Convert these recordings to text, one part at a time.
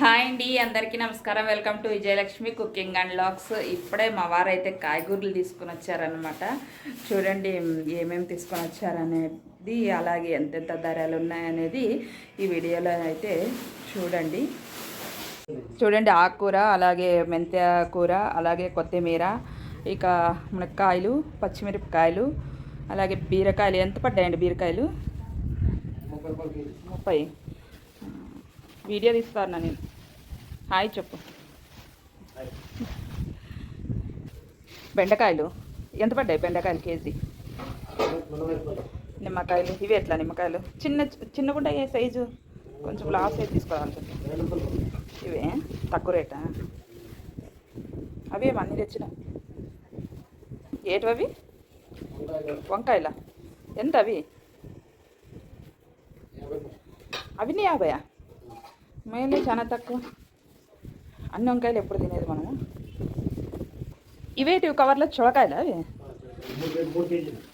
Hi అండి అందరికీ నమస్కారం. Welcome to Vijayalakshmi cooking and lakhs. ఇప్పుడే మా వారు అయితే కాయగూరలు తీసుకొని వచ్చారనమాట చూడండి ఏమేమి తీసుకొని వచ్చారనేది అలాగే ఎంతెంత ధరలు ఉన్నాయనేది ఈ వీడియోలో అయితే చూడండి. చూడండి ఆకుకూర అలాగే మెంత్య కూర అలాగే కొత్తిమీర ఇక మునక్కాయలు పచ్చిమిరపకాయలు అలాగే బీరకాయలు. ఎంత పడ్డాయండి బీరకాయలు? ముప్పై. వీడియో తీస్తాను నేను. హాయ్ చెప్పు. బెండకాయలు. ఎంత పడ్డాయి బెండకాయలు కేజీ? నిమ్మకాయలు. ఇవి ఎట్లా నిమ్మకాయలు? చిన్న చిన్నగుండా సైజు? కొంచెం లాస్ అయితే తీసుకోవాలి ఇవే తక్కువ రేటా? అవి అన్నీ తెచ్చిన. ఏటవి అవి వంకాయల? ఎంత అవి? అవి యాభయా? మేలే చాలా తక్కువ. అన్ని వంకాయలు ఎప్పుడు తినేది మనము? ఇవేటి కవర్లో చూడకాయలు అవి?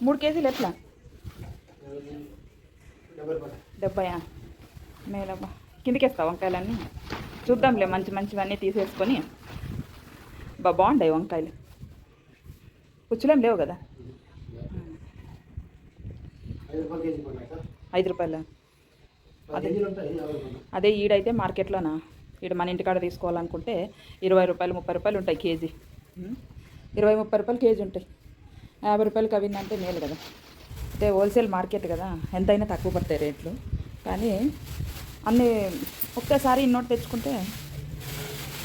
మూడు కేజీలు ఎట్లా? డెబ్బయా? మేలబ్బా. కిందికి వేస్తా వంకాయలన్నీ? చూద్దాంలే మంచి మంచివన్నీ తీసేసుకొని. బా బాగుంటాయి వంకాయలు. పుచ్చులేం లేవు కదా? ఐదు రూపాయలు. అదే అదే ఈడైతే మార్కెట్లోనా? ఈడ మన ఇంటికాడ తీసుకోవాలనుకుంటే ఇరవై రూపాయలు ముప్పై రూపాయలు ఉంటాయి కేజీ. ఇరవై ముప్పై రూపాయలు కేజీ ఉంటాయి. యాభై రూపాయలకి అవి అంటే మేలు కదా. అంటే హోల్సేల్ మార్కెట్ కదా ఎంతైనా తక్కువ పడతాయి రేట్లు. కానీ అన్నీ ఒక్కసారి ఇన్నోటి తెచ్చుకుంటే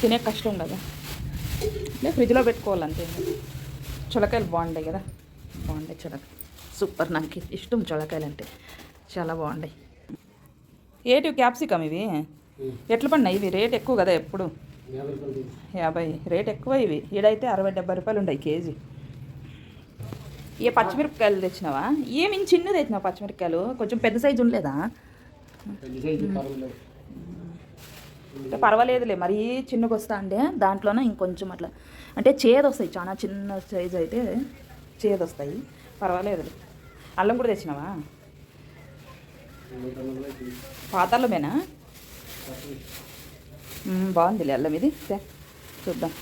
తినే కష్టం కదా. అంటే ఫ్రిడ్జ్లో పెట్టుకోవాలంతే చులకాయలు బాగుంటాయి కదా. బాగుంటాయి చులక సూపర్ నాకు ఇష్టం చులకాయలు అంటే చాలా బాగుంటాయి. ఏటి క్యాప్సికమ్ ఇవి? ఎట్లా పడినాయి ఇవి? రేట్ ఎక్కువ కదా ఎప్పుడు? యాభై. రేట్ ఎక్కువ ఇవి. ఈడైతే అరవై డెబ్బై రూపాయలు ఉంటాయి కేజీ. ఏ పచ్చిమిరపకాయలు తెచ్చినావా? ఏమి చిన్న తెచ్చినావు పచ్చిమిరపకాయలు? కొంచెం పెద్ద సైజు ఉండలేదా? అంటే పర్వాలేదులే. మరీ చిన్నగా వస్తా అంటే దాంట్లోనే ఇంకొంచెం అట్లా. అంటే చేదు వస్తాయి. చాలా చిన్న సైజు అయితే చేదు వస్తాయి. పర్వాలేదులే. అల్లం కూడా తెచ్చినావా? పాతల్లమేనా బాగుందిలే అల్లం ఇది. చూద్దాం.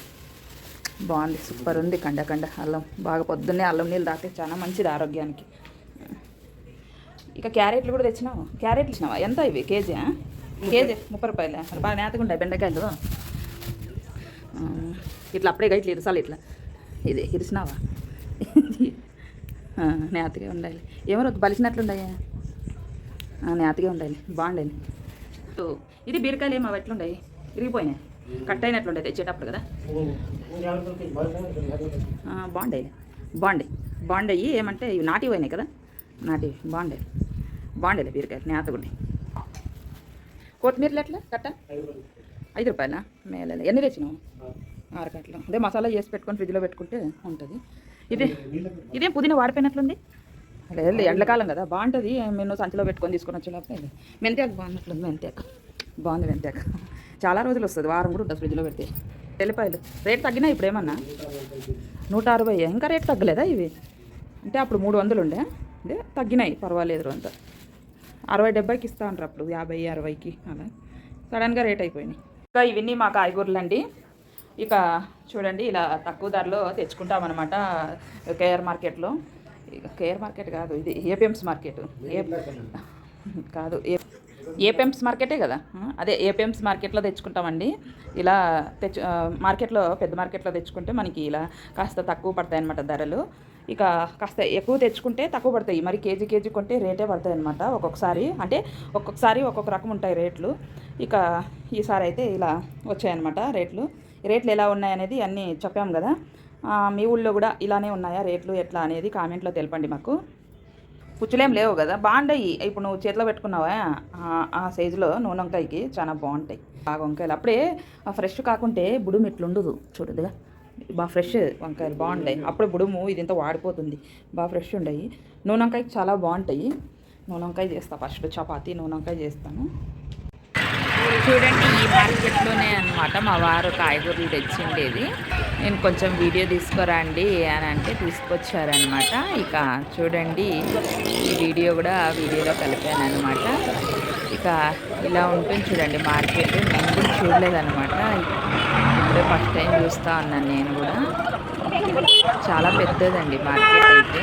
బాగుంది సూపర్ ఉంది. కండ కండ అల్లం. బాగా పొద్దున్నే అల్లం నీళ్ళు తాగితే చాలా మంచిది ఆరోగ్యానికి. ఇక క్యారెట్లు కూడా తెచ్చినావు? క్యారెట్లు ఇచ్చినావా? ఎంత ఇవి? కేజీ? కేజీ? ముప్పై రూపాయలు. బాగా నేతగా ఉంటాయి బెండకాయలు ఇట్లా అప్పుడే ఇట్లా ఇరసాలి ఇట్లా. ఇది ఇరిసినావా? నేతగా ఉండాలి. ఏమో బలిసినట్లుండయా? నేతగా ఉండాలి. బాగుండాలి ఓ, ఇది బీరకాయలు ఏమో అవి ఎట్లుండాయి? ఇరిగిపోయినాయి కట్ అయినట్లుండే తెచ్చేటప్పుడు కదా. బాగుండే బాగుండే బాగుండయి. ఏమంటే ఇవి నాటివి పోయినాయి కదా. నాటివి బాగుండే బాగుండేలే బీరకాయలు నేతగుండాయి కొత్తిమీరలు ఎట్లా? కట్ట? ఐదు రూపాయల? మేలే ఎన్ని తెచ్చినావు? ఆరు కట్టలు. అదే మసాలా చేసి పెట్టుకొని ఫ్రిడ్జ్లో పెట్టుకుంటే ఉంటుంది. ఇదే ఇదేం పుదీనా వాడిపోయినట్లుంది? లేదు ఎండకాలం కదా. బాగుంటుంది. మేము సంచిలో పెట్టుకొని తీసుకొని వచ్చేటప్పుడు మెంతాకు బాగున్నట్లుంది మెంతాకు బాగుంది మెంతాకు చాలా రోజులు వస్తుంది. వారం కూడా ఉంటుంది ఫ్రిడ్జ్లో పెడితే. తెల్లిపాయలు. రేట్ తగ్గినా ఇప్పుడు ఏమన్నా? నూట అరవై. ఇంకా రేట్ తగ్గలేదా ఇవి? అంటే అప్పుడు మూడు వందలు ఉండే. అంటే తగ్గినాయి. పర్వాలేదు అంతా. అరవై డెబ్బైకి ఇస్తా అంటారు అప్పుడు. యాభై అరవైకి అలా. సడన్గా రేట్ అయిపోయినాయి. ఇంకా ఇవన్నీ మా కాయగూరలు అండి ఇక చూడండి ఇలా తక్కువ ధరలో తెచ్చుకుంటామన్నమాట కేఆర్ మార్కెట్లో. ఇక కేఆర్ మార్కెట్ కాదు ఇది ఏపీఎంస్ మార్కెట్. ఏ కాదు ఏ ఏపీఎంస్ మార్కెటే కదా? అదే ఏపీఎంస్ మార్కెట్లో తెచ్చుకుంటామండి. ఇలా తెచ్చు మార్కెట్లో పెద్ద మార్కెట్లో తెచ్చుకుంటే మనకి ఇలా కాస్త తక్కువ పడతాయి అన్నమాట ధరలు. ఇక కాస్త ఎక్కువ తెచ్చుకుంటే తక్కువ పడతాయి. మరి కేజీ కేజీ కొంటే రేటే పడతాయి అనమాట ఒక్కొక్కసారి. అంటే ఒక్కొక్కసారి ఒక్కొక్క రకం ఉంటాయి రేట్లు. ఇక ఈసారి అయితే ఇలా వచ్చాయన్నమాట రేట్లు. రేట్లు ఎలా ఉన్నాయనేది అన్నీ చెప్పాం కదా. మీ ఊళ్ళో కూడా ఇలానే ఉన్నాయా? రేట్లు ఎట్లా అనేది కామెంట్లో తెలపండి మాకు. పుచ్చులేం లేవు కదా? బాగుంటాయి ఇప్పుడు నువ్వు చేతిలో పెట్టుకున్నావా? ఆ- సైజులో నూనె వంకాయకి చాలా బాగుంటాయి. బాగా వంకాయలు. అప్పుడే ఫ్రెష్ కాకుంటే బుడుము ఇట్లుండదు. చూడదుగా బాగా ఫ్రెష్ వంకాయలు బాగుంటాయి అప్పుడే బుడుము ఇది ఇంత వాడిపోతుంది. బాగా ఫ్రెష్ ఉండయి. నూనె వంకాయకి చాలా బాగుంటాయి. నూనె వంకాయ చేస్తా ఫస్ట్. చపాతీ నూనె వంకాయ చేస్తాను. చూడండి ఈ మార్కెట్లోనే అనమాట మా వారు కాయగూరలు తెచ్చిండేది. నేను కొంచెం వీడియో తీసుకురండి అని అంటే తీసుకొచ్చారనమాట ఇక చూడండి ఈ వీడియో కూడా వీడియోలో కలిపాను అనమాట ఇక ఇలా ఉంటుంది చూడండి మార్కెట్. నేను కూడా చూడలేదనమాట ఇప్పుడే ఫస్ట్ టైం చూస్తా ఉన్నాను నేను కూడా. చాలా పెద్దదండి మార్కెట్ అయితే.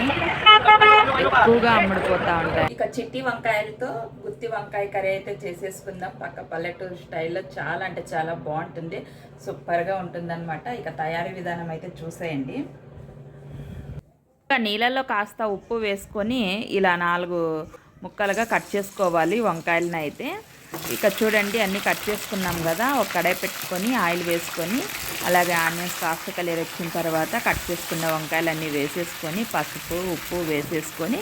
ఎక్కువగా అమ్ముడుపోతా ఉంటాయి. ఇక చిట్టి వంకాయలతో గుత్తి వంకాయ కర్రీ అయితే చేసేసుకుందాం. పక్క పల్లెటూరు స్టైల్లో చాలా అంటే చాలా బాగుంటుంది. సూపర్గా ఉంటుందన్నమాట. ఇక తయారీ విధానం అయితే చూసేయండి. ఇంకా నీళ్ళల్లో కాస్త ఉప్పు వేసుకొని ఇలా నాలుగు ముక్కలుగా కట్ చేసుకోవాలి వంకాయలను అయితే. ఇక చూడండి అన్నీ కట్ చేసుకున్నాం కదా. ఒక కడాయి పెట్టుకొని ఆయిల్ వేసుకొని అలాగే ఆనియన్స్ కాస్త కలర్ వచ్చిన తర్వాత కట్ చేసుకున్న వంకాయలు అన్నీ వేసేసుకొని పసుపు ఉప్పు వేసేసుకొని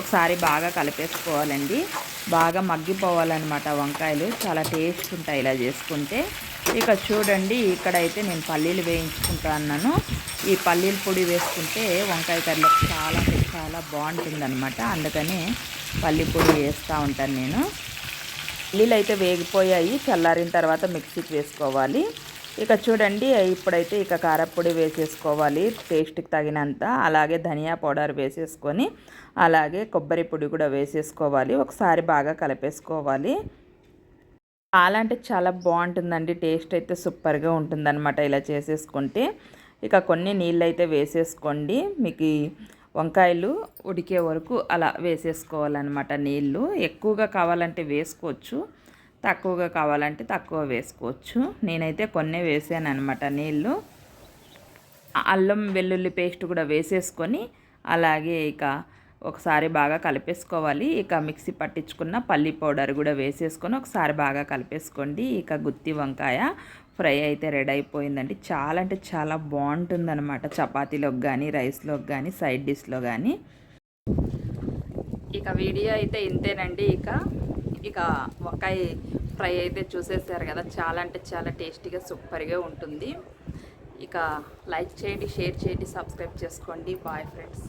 ఒకసారి బాగా కలిపేసుకోవాలండి. బాగా మగ్గిపోవాలన్నమాట వంకాయలు. చాలా టేస్ట్ ఉంటాయి ఇలా చేసుకుంటే. ఇక చూడండి ఇక్కడైతే నేను పల్లీలు వేయించుకుంటా అన్నాను ఈ పల్లీల పొడి వేసుకుంటే వంకాయ కర్రీ చాలా చాలా బాగుంటుంది అందుకని పల్లి పొడి వేస్తూ ఉంటాను నేను. పల్లీలు అయితే వేగిపోయాయి. చల్లారిన తర్వాత మిక్సీకి వేసుకోవాలి. ఇక చూడండి ఇప్పుడైతే ఇక కారపొడి వేసేసుకోవాలి. టేస్ట్కి తగినంత. అలాగే ధనియా పౌడర్ వేసేసుకొని అలాగే కొబ్బరి పొడి కూడా వేసేసుకోవాలి. ఒకసారి బాగా కలిపేసుకోవాలి. చాలా అంటే చాలా బాగుంటుందండి. టేస్ట్ అయితే సూపర్గా ఉంటుందన్నమాట ఇలా చేసేసుకుంటే. ఇక కొన్ని నీళ్ళు అయితే వేసేసుకోండి. మీకు వంకాయలు ఉడికే వరకు అలా వేసేసుకోవాలన్నమాట నీళ్ళు. ఎక్కువగా కావాలంటే వేసుకోవచ్చు తక్కువగా కావాలంటే తక్కువ వేసుకోవచ్చు. నేనైతే కొన్ని వేసాను అనమాట నీళ్ళు. అల్లం వెల్లుల్లి పేస్ట్ కూడా వేసేసుకొని అలాగే ఇక ఒకసారి బాగా కలిపేసుకోవాలి. ఇక మిక్సీ పట్టించుకున్న పల్లి పౌడర్ కూడా వేసేసుకొని ఒకసారి బాగా కలిపేసుకోండి. ఇక గుత్తి వంకాయ ఫ్రై అయితే రెడీ అయిపోయిందండి. చాలా అంటే చాలా బాగుంటుందన్నమాట. చపాతీలోకి కానీ రైస్లోకి కానీ సైడ్ డిష్లో కానీ ఇక వీడియో అయితే ఇంతేనండి. ఇక ఇక వంకాయ ఫ్రై అయితే చూసేసారు కదా. చాలా అంటే చాలా టేస్టీగా సూపర్గా ఉంటుంది. ఇక లైక్ చేయండి షేర్ చేయండి సబ్స్క్రైబ్ చేసుకోండి. Bye friends.